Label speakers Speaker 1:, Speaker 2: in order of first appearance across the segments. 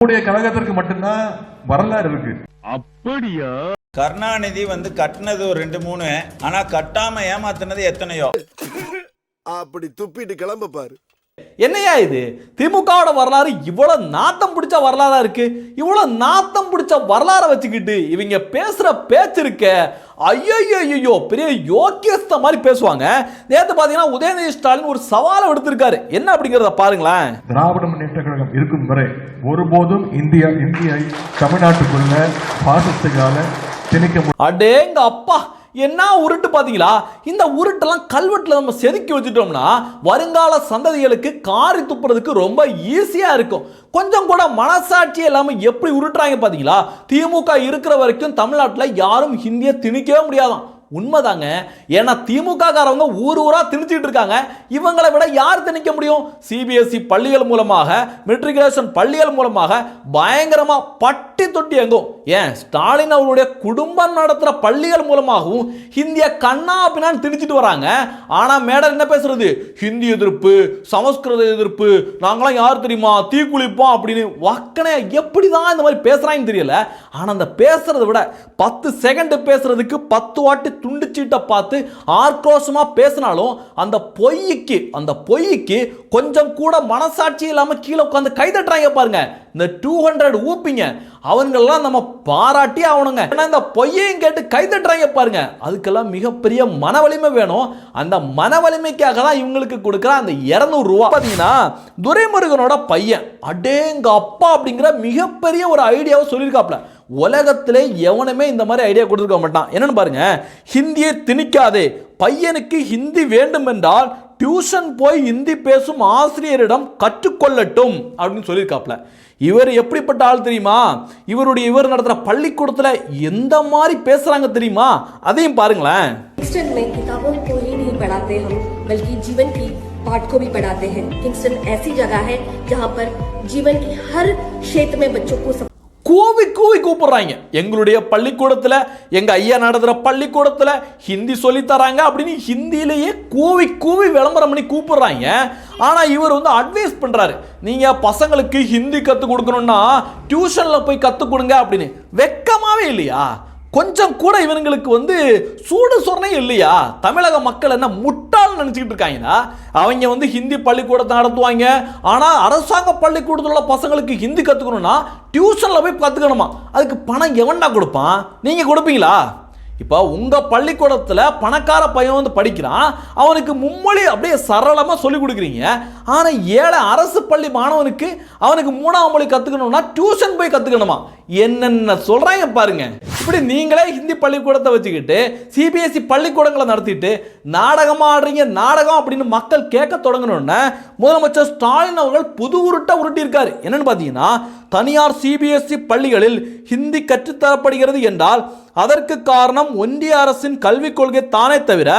Speaker 1: நம்முடைய கழகத்திற்கு மட்டும்தான் வரலாறு இருக்கு.
Speaker 2: அப்படியா?
Speaker 3: கருணாநிதி வந்து கட்டினது ஒரு ரெண்டு மூணு ஆனா கட்டாம ஏமாத்தினது எத்தனையோ.
Speaker 4: அப்படி துப்பிட்டு கிளம்ப பாரு.
Speaker 5: என்னையா இது? திமுகவோட வரலாறு இவ்வளவு நாத்தம் பிடிச்ச வரலாறா இருக்கு? இவ்வளவு நாத்தம் பிடிச்ச வரலாறை வச்சுக்கிட்டு இவங்க பேசுற பேச்சு இருக்க ஐயோ ஐயோ பெரிய யோக்கியஸ்த மாதிரி பேசுவாங்க. நேத்து பாத்தீங்கன்னா உதயநிதி ஸ்டாலின் ஒரு சவாலை விடுத்திருக்காரு. என்ன அப்படிங்கறத பாருங்களேன்.
Speaker 1: திராவிட முன்னேற்ற கழகம் இருக்கும் வரை ஒருபோதும் இந்தியா இந்தியை தமிழ்நாட்டுக்குள்ள பாசிஸ்டுகளால திணிக்க
Speaker 5: அடேங்க அப்பா என்ன உருட்டு பார்த்தீங்களா இந்த உருட்டெல்லாம் கல்வெட்டில் நம்ம செதுக்கி வச்சுட்டோம்னா வருங்கால சந்ததிகளுக்கு காரி துப்புறதுக்கு ரொம்ப ஈஸியாக இருக்கும். கொஞ்சம் கூட மனசாட்சி இல்லாமல் எப்படி உருட்டுறாங்க பார்த்தீங்களா திமுக இருக்கிற வரைக்கும் தமிழ்நாட்டில் யாரும் ஹிந்தியை திணிக்கவே முடியாதாம் உண்மைதாங்க. ஏன்னா திமுக காரவங்க ஊர் ஊரா திணிச்சிட்டு இருக்காங்க. இவங்களை விட யார் திணிக்க முடியும்? சிபிஎஸ்இ பள்ளிகள் மூலமாக மெட்ரிகுலேஷன் பள்ளிகள் மூலமாக பயங்கரமா பட்டி தொட்டி எங்கும் ஏன்? ஸ்டாலின் அவருடைய குடும்பம் நடத்துகிற பள்ளிகள் மூலமாகவும் ஹிந்தியை கண்ணா பின்னான்னு திணிச்சிட்டு வராங்க. ஆனால் மேடல் என்ன பேசுறது? ஹிந்தி எதிர்ப்பு சமஸ்கிருத எதிர்ப்பு நாங்களாம் யார் தெரியுமா? தீக்குளிப்போம் அப்படின்னு வக்கனை எப்படி தான் இந்த மாதிரி பேசுகிறாங்கன்னு தெரியல. ஆனால் அந்த பேசுறத விட பத்து செகண்டு பேசுறதுக்கு பத்து வாட்டி துண்டு சீட்டை பார்த்து ஆக்ரோஷமாக பேசினாலும் அந்த பொய்க்கு அந்த பொய்க்கு கொஞ்சம் கூட மனசாட்சி இல்லாமல் கீழே உட்காந்து கைதட்டுறாங்க பாருங்க. இந்த டூ ஹண்ட்ரட் ஊப்பிங்க. அவங்களெல்லாம் நம்ம பாராட்டி ஆகணுங்க. ஏன்னா இந்த பொய்யையும் கேட்டு கைதட்டுறாங்க பாருங்க. அதுக்கெல்லாம் மிகப்பெரிய மன வலிமை வேணும். அந்த மன வலிமைக்காக தான் இவங்களுக்கு கொடுக்குற அந்த இரநூறு ரூபா பார்த்தீங்கன்னா துரைமுருகனோட பையன். அடேங்க அப்பா அப்படிங்கிற மிகப்பெரிய ஒரு ஐடியாவை சொல்லியிருக்காப்ல உலகத்திலே எவனுமே இந்த மாதிரி ஐடியா கொடுத்துருக்க மாட்டான். என்னன்னு பாருங்க. ஹிந்தியை திணிக்காதே. பையனுக்கு ஹிந்தி வேண்டும் என்றால் டியூஷன் போய் ஹிந்தி பேசும் ஆசிரியரிடம் கற்றுக்கொள்ளட்டும் அப்படின்னு சொல்லியிருக்காப்ல இவர் எப்படிப்பட்ட ஆள் தெரியுமா இவருடைய இவர் நடத்துகிற பள்ளிக்கூடத்தில் எந்த மாதிரி பேசுகிறாங்க தெரியுமா அதையும் பாருங்களேன்
Speaker 6: किंगस्टन में किताबों को ही नहीं पढ़ाते हम बल्कि जीवन की पाठ को भी पढ़ाते हैं किंगस्टन ऐसी जगह है जहाँ पर जीवन की हर क्षेत्र में बच्चों को सब
Speaker 5: கூவி கூவி கூப்பிடுறாங்க. எங்களுடைய பள்ளிக்கூடத்தில் எங்கள் ஐயா நடத்துகிற பள்ளிக்கூடத்தில் ஹிந்தி சொல்லித்தராங்க அப்படின்னு ஹிந்தியிலேயே கூவி கூவி விளம்பரம் பண்ணி கூப்பிடுறாங்க. ஆனால் இவர் வந்து அட்வைஸ் பண்ணுறாரு நீங்கள் பசங்களுக்கு ஹிந்தி கற்றுக் கொடுக்கணுன்னா டியூஷனில் போய் கற்றுக் கொடுங்க அப்படின்னு. வெக்கமாகவே இல்லையா? கொஞ்சம் கூட இவனுங்களுக்கு வந்து சூடு சொரணை இல்லையா? தமிழக மக்கள் என்ன முட்டாள்னு நினச்சிக்கிட்டு இருக்காங்கன்னா அவங்க வந்து ஹிந்தி பள்ளிக்கூடத்தை நடத்துவாங்க. ஆனால் அரசாங்க பள்ளிக்கூடத்தில் உள்ள பசங்களுக்கு ஹிந்தி கற்றுக்கணும்னா டியூஷனில் போய் கற்றுக்கணுமா அதுக்கு பணம் எவன்டா கொடுப்பான்? நீங்கள் கொடுப்பீங்களா? இப்போ உங்கள் பள்ளிக்கூடத்தில் பணக்கார பையன் வந்து படிக்கிறான். அவனுக்கு மும்மொழி அப்படியே சரளமாக சொல்லிக் கொடுக்குறீங்க. ஆனால் ஏழை அரசு பள்ளி மாணவனுக்கு அவனுக்கு மூணாம் மொழி கற்றுக்கணும்னா டியூஷன் போய் கற்றுக்கணுமா என்னென்ன சொல்கிறாங்க பாருங்கள் இப்படி நீங்களே ஹிந்தி பள்ளிக்கூடத்தை வச்சுக்கிட்டு சிபிஎஸ்சி பள்ளிக்கூடங்களை நடத்திட்டு நாடகமாக ஆடுறீங்க நாடகம் அப்படின்னு மக்கள் கேட்க தொடங்கணும்னா முதலமைச்சர் ஸ்டாலின் அவர்கள் புது உருட்டை உருட்டியிருக்காரு. என்னன்னு பார்த்தீங்கன்னா தனியார் சிபிஎஸ்சி பள்ளிகளில் ஹிந்தி கற்றுத்தரப்படுகிறது என்றால் அதற்கு காரணம் ஒன்றிய அரசின் கல்விக் கொள்கை தானே தவிர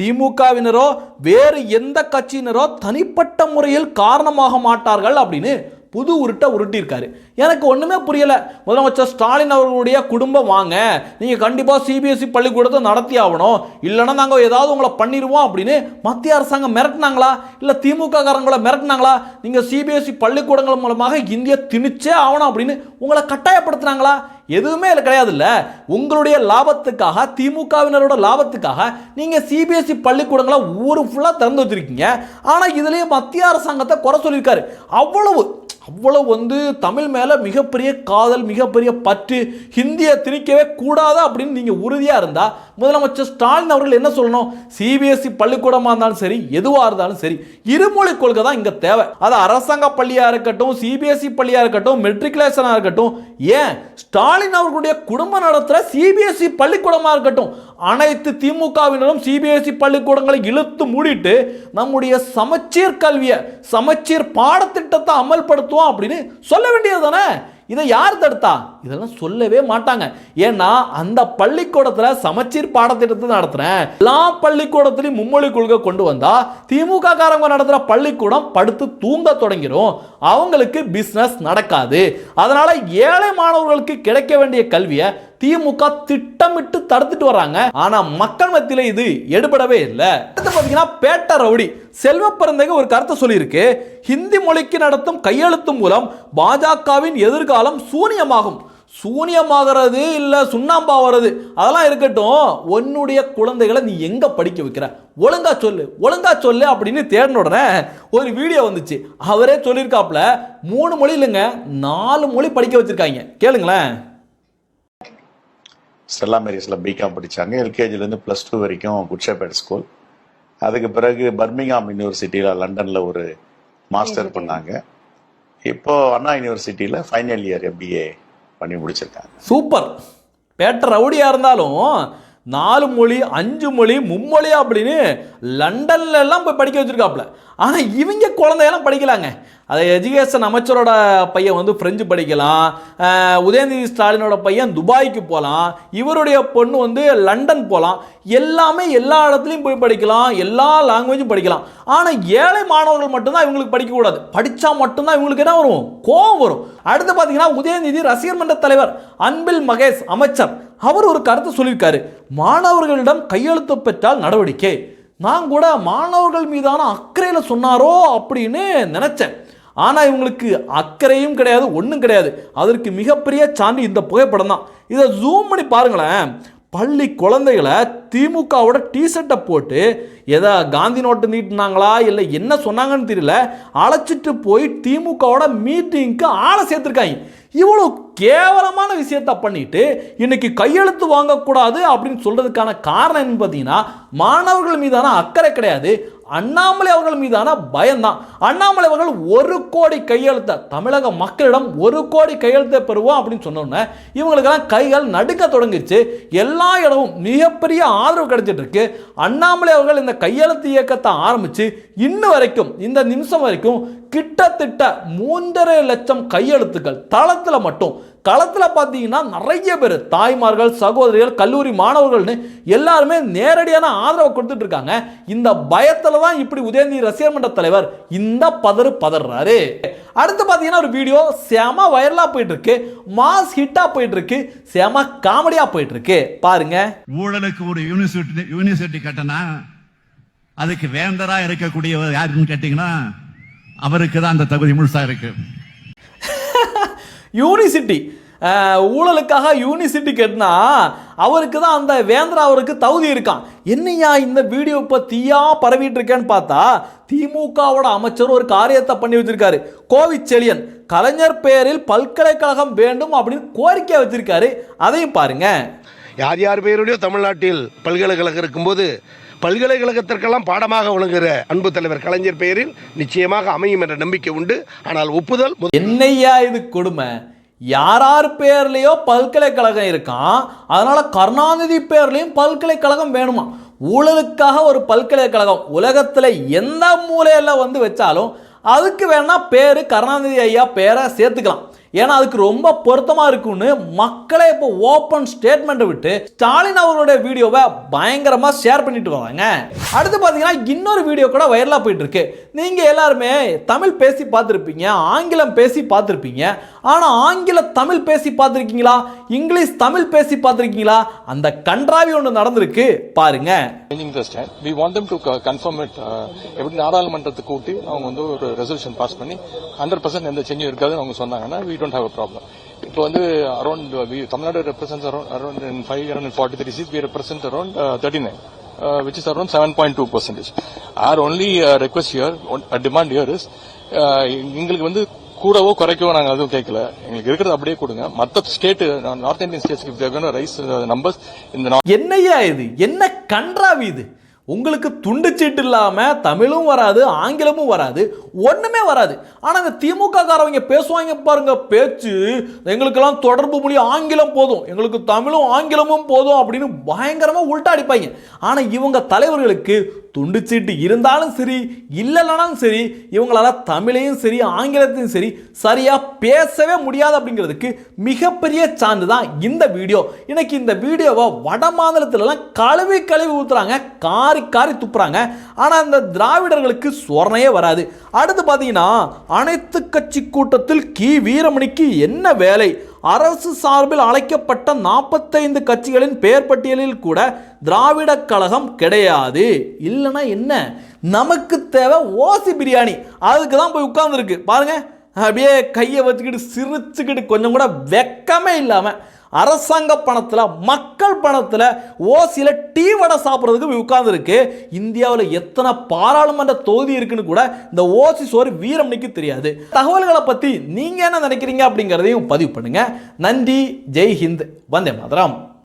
Speaker 5: திமுகவினரோ வேறு எந்த கட்சியினரோ தனிப்பட்ட முறையில் காரணமாக மாட்டார்கள் அப்படின்னு புது உருட்டை உருட்டியிருக்காரு. எனக்கு ஒன்றுமே புரியலை. முதலமைச்சர் ஸ்டாலின் அவர்களுடைய குடும்பம் வாங்க. நீங்கள் கண்டிப்பாக சிபிஎஸ்சி பள்ளிக்கூடத்தை நடத்தி ஆகணும். இல்லைன்னா நாங்கள் ஏதாவது உங்களை பண்ணிடுவோம் அப்படின்னு மத்திய அரசாங்கம் மிரட்டினாங்களா? இல்லை திமுக காரங்களை மிரட்டினாங்களா நீங்கள் சிபிஎஸ்சி பள்ளிக்கூடங்கள் மூலமாக இந்திய திணிச்சே ஆகணும் அப்படின்னு உங்களை கட்டாயப்படுத்துனாங்களா? எதுவுமே இல்லை கிடையாதுல்ல. உங்களுடைய லாபத்துக்காக திமுகவினரோட லாபத்துக்காக நீங்கள் சிபிஎஸ்சி பள்ளிக்கூடங்களை ஊர் ஃபுல்லாக திறந்து வச்சுருக்கீங்க. ஆனால் இதுலேயே மத்திய அரசாங்கத்தை குறை சொல்லியிருக்காரு. அவ்வளவு அவ்வளவு வந்து தமிழ் மேலே மிகப்பெரிய காதல் மிகப்பெரிய பற்று ஹிந்தியை திணிக்கவே கூடாதா அப்படின்னு நீங்கள் உறுதியாக இருந்தால் முதலமைச்சர் ஸ்டாலின் அவர்கள் என்ன சொல்லணும்? சிபிஎஸ்சி பள்ளிக்கூடமாக இருந்தாலும் சரி எதுவாக இருந்தாலும் சரி இருமொழி கொள்கை தான் இங்கே தேவை. அது அரசாங்க பள்ளியாக இருக்கட்டும் சிபிஎஸ்சி பள்ளியாக இருக்கட்டும் மெட்ரிகுலேஷனாக இருக்கட்டும் ஏன்? ஸ்டாலின் அவர்களுடைய குடும்ப நடத்துகிற சிபிஎஸ்சி பள்ளிக்கூடமாக இருக்கட்டும் அனைத்து திமுகவினரும் சிபிஎஸ்சி பள்ளிக்கூடங்களை இழுத்து மூடிட்டு நம்முடைய சமச்சீர் கல்வியை சமச்சீர் பாடத்திட்டத்தை அமல்படுத்துவோம் அப்படின்னு சொல்ல வேண்டியது தானே இதை யார் தடுத்தா? இதெல்லாம் சொல்லவே மாட்டாங்க. ஏன்னா அந்த பள்ளிக்கூடத்தில் சமச்சீர் பாடத்திட்டத்தை நடத்துகிறேன் எல்லா பள்ளிக்கூடத்திலையும் மும்மொழி கொள்கை கொண்டு வந்தால் திமுக காரங்க நடத்துகிற பள்ளிக்கூடம் படுத்து தூங்க தொடங்கிடும் அவங்களுக்கு பிஸ்னஸ் நடக்காது. அதனால் ஏழை மாணவர்களுக்கு கிடைக்க வேண்டிய கல்வியை திமுக திட்டமிட்டு தடுத்துட்டு வராங்க ஆனா மக்கள் மத்தியில இது எடுபடவே இல்லை. அடுத்து பாத்தீங்கன்னா பேட்ட ரவுடி. செல்வ பிறந்தங்க ஒரு கருத்தை சொல்லியிருக்கு. ஹிந்தி மொழிக்கு நடத்தும் கையெழுத்து மூலம் பாஜகவின் எதிர்காலம் சூனியமாகும். சூனியமாகிறது இல்லை சுண்ணாம்பாகிறது அதெல்லாம் இருக்கட்டும். உன்னுடைய குழந்தைகளை நீ எங்கே படிக்க வைக்கிற? ஒழுங்கா சொல்லு ஒழுங்கா சொல்லு அப்படின்னு தேடின உடனே ஒரு வீடியோ வந்துச்சு. அவரே சொல்லியிருக்காப்புல மூணு மொழி இல்லைங்க நாலு மொழி படிக்க வச்சுருக்காங்க. கேளுங்களேன்.
Speaker 2: ஸ்டெல்லா மேரிஸில் பிகாம் படித்தாங்க எல்கேஜிலேருந்து ப்ளஸ் டூ வரைக்கும் குட்ஷேபேட் ஸ்கூல் அதுக்கு பிறகு பர்மிங்ஹாம் யூனிவர்சிட்டியில் லண்டனில் ஒரு மாஸ்டர் பண்ணாங்க. இப்போ அண்ணா யூனிவர்சிட்டியில் ஃபைனல் இயர் எம்பிஏ பண்ணி முடிச்சிருக்காங்க.
Speaker 5: சூப்பர் பேட்ட ரவுடியாக இருந்தாலும் நாலு மொழி அஞ்சு மொழி மும்மொழி அப்படின்னு லண்டன்ல எல்லாம் போய் படிக்க வச்சுருக்காப்புல. ஆனால் இவங்க குழந்தையெல்லாம் படிக்கலாங்க. அதை எஜுகேஷன் அமைச்சரோட பையன் வந்து ஃப்ரெஞ்சு படிக்கலாம். உதயநிதி ஸ்டாலினோட பையன் துபாய்க்கு போகலாம் இவருடைய பொண்ணு வந்து லண்டன் போகலாம் எல்லாமே எல்லா இடத்துலையும் போய் படிக்கலாம். எல்லா லாங்குவேஜும் படிக்கலாம். ஆனால் ஏழை மாணவர்கள் மட்டும்தான் இவங்களுக்கு படிக்கக்கூடாது படித்தா மட்டும்தான் இவங்களுக்கு என்ன வரும்? கோபம் வரும். அடுத்து பார்த்தீங்கன்னா உதயநிதி ரசிகர் மன்ற தலைவர் அன்பில் மகேஷ் அமைச்சர். அவர் ஒரு கருத்தை சொல்லியிருக்காரு. மாணவர்களிடம் கையெழுத்து பெற்றால் நடவடிக்கை. நான் கூட மாணவர்கள் மீதான அக்கறையில் சொன்னாரோ அப்படின்னு நினச்சேன். ஆனால் இவங்களுக்கு அக்கறையும் கிடையாது ஒன்றும் கிடையாது. அதற்கு மிகப்பெரிய சான்று இந்த புகைப்படம் தான் இதை ஜூம் பண்ணி பாருங்களேன். பள்ளி குழந்தைகளை திமுகவோட டிஷர்ட்டை போட்டு எதா காந்தி நோட்டு நீட்டினாங்களா இல்லை என்ன சொன்னாங்கன்னு தெரியல அழைச்சிட்டு போய் திமுகவோட மீட்டிங்க்கு ஆளை சேர்த்துருக்காங்க. இவ்வளோ கேவலமான விஷயத்த பண்ணிட்டு இன்னைக்கு கையெழுத்து வாங்கக்கூடாது அப்படின்னு சொல்றதுக்கான காரணம் என்னன்னு பார்த்தீங்கன்னா மாணவர்கள் மீதான அக்கறை கிடையாது. அண்ணாமலை அவர்கள் மீதான பயம்தான். அண்ணாமலை அவர்கள் ஒரு கோடி கையெழுத்தை தமிழக மக்களிடம் ஒரு கோடி கையெழுத்தை பெறுவோம் அப்படின்னு சொன்னோன்னே இவங்களுக்கெல்லாம் கைகள் நடுக்க தொடங்கிச்சு எல்லா இடமும் மிகப்பெரிய ஆதரவு கிடைச்சிட்டு இருக்கு. அண்ணாமலை அவர்கள் இந்த கையெழுத்து இயக்கத்தை ஆரம்பிச்சு இன்னும் வரைக்கும் இந்த நிமிஷம் வரைக்கும் கிட்டத்தட்ட மூன்றரை லட்சம் கையெழுத்துக்கள் தளத்தில் மட்டும். களத்தில் பார்த்தீங்கன்னா நிறைய பேர் தாய்மார்கள் சகோதரிகள் கல்லூரி மாணவர்கள்னு எல்லாருமே நேரடியான ஆதரவை கொடுத்துட்டு இருக்காங்க. இந்த பயத்தில் தான் இப்படி உதயநிதி ரசிகர் மன்ற தலைவர் இந்த பதறு பதறாரு. அடுத்து பார்த்தீங்கன்னா ஒரு வீடியோ செம வைரலாக போயிட்டு இருக்கு மாஸ் ஹிட்டாக போயிட்டு இருக்கு செம காமெடியாக போயிட்டு இருக்கு பாருங்க.
Speaker 7: ஊழலுக்கு ஒரு யூனிவர்சிட்டி யூனிவர்சிட்டி கட்டினா அதுக்கு வேந்தரா இருக்கக்கூடியவர் யாருன்னு கேட்டீங்கன்னா அவருக்கு தான் அந்த தகுதி முழுசா இருக்கு.
Speaker 5: யூனிசிட்டி ஊழலுக்காக யூனிசிட்டி கட்டினா அவருக்கு தான் அந்த வேந்திரா அவருக்கு தகுதி இருக்கான். என்னையா இந்த வீடியோ இப்போ தீயா பரவிட்டு இருக்கேன்னு பார்த்தா திமுகவோட அமைச்சர் ஒரு காரியத்தை பண்ணி வச்சிருக்காரு. கோவிச்செழியன் கலைஞர் பெயரில் பல்கலைக்கழகம் வேண்டும் அப்படின்னு கோரிக்கை வச்சிருக்காரு. அதையும் பாருங்க.
Speaker 4: யார் யார் பேருடையோ தமிழ்நாட்டில் பல்கலைக்கழகம் இருக்கும்போது பல்கலைக்கழகத்திற்கெல்லாம் பாடமாக விளங்குகிற அன்பு தலைவர் கலைஞர் பெயரில் நிச்சயமாக அமையும் என்ற நம்பிக்கை உண்டு. ஆனால் ஒப்புதல்
Speaker 5: என்னையா இது கொடுமை? யாரார் பேர்லேயோ பல்கலைக்கழகம் இருக்கான். அதனால கருணாநிதி பேர்லேயும் பல்கலைக்கழகம் வேணுமா? ஊழலுக்காக ஒரு பல்கலைக்கழகம் உலகத்தில் எந்த மூலையில் வந்து வச்சாலும் அதுக்கு வேணால் பேர் கருணாநிதி ஐயா பேரை சேர்த்துக்கலாம். ஏன்னா அதுக்கு ரொம்ப பொருத்தமாக இருக்கும்னு மக்களே இப்போ ஓப்பன் ஸ்டேட்மெண்ட்டை விட்டு ஸ்டாலின் அவர்களுடைய வீடியோவை பயங்கரமாக ஷேர் பண்ணிட்டு வராங்க. அடுத்து பார்த்தீங்கன்னா இன்னொரு வீடியோ கூட வைரலாக போயிட்டு இருக்கு நீங்கள் எல்லாருமே தமிழ் பேசி பார்த்துருப்பீங்க ஆங்கிலம் பேசி பார்த்துருப்பீங்க. ஆனால் ஆங்கில தமிழ் பேசி பார்த்துருக்கீங்களா? இங்கிலீஷ் தமிழ் பேசி பார்த்துருக்கீங்களா? அந்த கன்றாவி ஒன்று நடந்திருக்கு. பாருங்க.
Speaker 8: Changing the stand. Eh? We want them eh, எப்படி நாடாளுமன்றத்துக்கு கூட்டி அவங்க வந்து ஒரு ரெசல்யூஷன் பாஸ் பண்ணி ஹண்ட்ரட் பர்சன்ட் எந்த சேஞ்சும் இருக்காதுன்னு அவங்க சொன்னாங்கன்னா we don't have a problem இப்போ வந்து around Tamil Nadu represents around around in five around forty three seat we represent around thirty nine which is around seven point two percentage our only request here demand here is எங்களுக்கு வந்து கூடவோ குறைக்கவோ நாங்கள் அதுவும் கேட்கல எங்களுக்கு இருக்கிறது அப்படியே கொடுங்க. மற்ற ஸ்டேட் நார்த் இந்தியன் ஸ்டேட்ஸ்க்கு ரைஸ் நம்பர்ஸ் இந்த
Speaker 5: என்னையா இது? என்ன கன்றாவி இது? உங்களுக்கு துண்டு சீட்டு இல்லாமல் தமிழும் வராது ஆங்கிலமும் வராது ஒன்றுமே வராது. ஆனால் இந்த திமுக காரவங்க பேசுவாங்க பாருங்க பேச்சு எங்களுக்கெல்லாம் தொடர்பு மொழி ஆங்கிலம் போதும் எங்களுக்கு தமிழும் ஆங்கிலமும் போதும் அப்படின்னு பயங்கரமாக உள்டா அடிப்பாங்க ஆனால் இவங்க தலைவர்களுக்கு துண்டுச்சீட்டு இருந்தாலும் சரி இல்லைனாலும் சரி இவங்களால தமிழையும் சரி ஆங்கிலத்தையும் சரி சரியாக பேசவே முடியாது அப்படிங்கிறதுக்கு மிகப்பெரிய சான்று தான் இந்த வீடியோ. இன்னைக்கு இந்த வீடியோவை வட மாநிலத்திலலாம் கழுவி கழுவி ஊத்துறாங்க காரி காரி துப்புறாங்க. ஆனால் இந்த திராவிடர்களுக்கு சொரணையே வராது. அடுத்து பார்த்தீங்கன்னா அனைத்து கட்சி கூட்டத்தில் கி. வீரமணிக்கு என்ன வேலை? அரசு சார்பில் அழைக்கப்பட்ட நாற்பத்தைந்து கட்சிகளின் பெயர் பட்டியலில் கூட திராவிட கழகம் கிடையாது. இல்லைன்னா என்ன? நமக்கு தேவை ஓசி பிரியாணி. அதுக்கு தான் போய் உட்கார்ந்துருக்கு. பாருங்க. அப்படியே கையை வச்சுக்கிட்டு சிரிச்சுக்கிட்டு கொஞ்சம் கூட வெக்கமே இல்லாமல் அரசாங்க பணத்தில் மக்கள் பணத்தில் ஓசியில் டீ வடை சாப்பிட்றதுக்கு உட்காந்துருக்கு உட்கார்ந்துருக்கு. இந்தியாவில் எத்தனை பாராளுமன்ற தொகுதி இருக்குன்னு கூட இந்த ஓசி சோறு வீரம்னிக்கு தெரியாது. தகவல்களை பற்றி நீங்கள் என்ன நினைக்கிறீங்க அப்படிங்கிறதையும் பதிவு பண்ணுங்க. நன்றி ஜெய் ஹிந்த் வந்தே மாதரம்.